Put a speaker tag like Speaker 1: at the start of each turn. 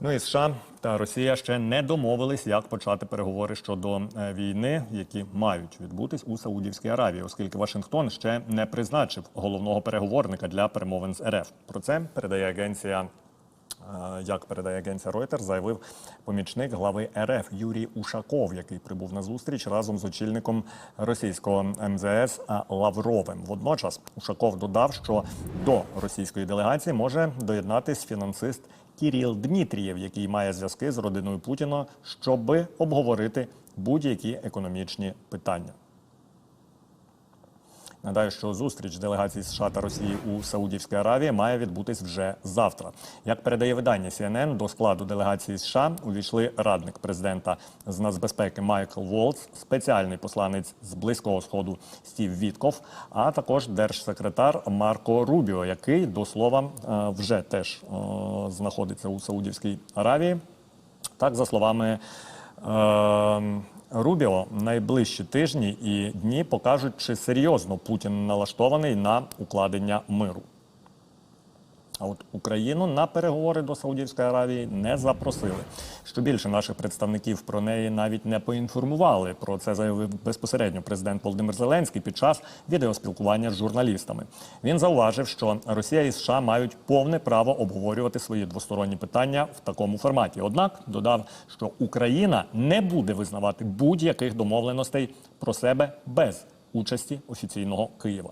Speaker 1: Ну і США та Росія ще не домовились, як почати переговори щодо е, війни, які мають відбутись у Саудівській Аравії, оскільки Вашингтон ще не призначив головного переговорника для перемовин з РФ. Про це передає агенція. е, Як передає агенція Reuters, заявив помічник глави РФ Юрій Ушаков, який прибув на зустріч разом з очільником російського МЗС Лавровим. Водночас Ушаков додав, що до російської делегації може доєднатись фінансист Кіріл Дмітрієв, який має зв'язки з родиною Путіна, щоб обговорити будь-які економічні питання. Нагадаю, що зустріч делегацій США та Росії у Саудівській Аравії має відбутись вже завтра. Як передає видання CNN, до складу делегації США увійшли радник президента з нацбезпеки Майкл Волц, спеціальний посланець з близького сходу Стів Вітков, а також держсекретар Марко Рубіо, який до слова е, вже теж е, знаходиться у Саудівській Аравії. Так, за словами е, Рубіо, найближчі тижні і дні покажуть, чи серйозно Путін налаштований на укладення миру. А от Україну на переговори до Саудівської Аравії не запросили. Що більше наших представників про неї навіть не поінформували. Про це заявив безпосередньо президент Володимир Зеленський під час відеоспілкування з журналістами. Він зауважив, що Росія і США мають повне право обговорювати свої двосторонні питання в такому форматі. Однак додав, що Україна не буде визнавати будь-яких домовленостей про себе без участі офіційного Києва.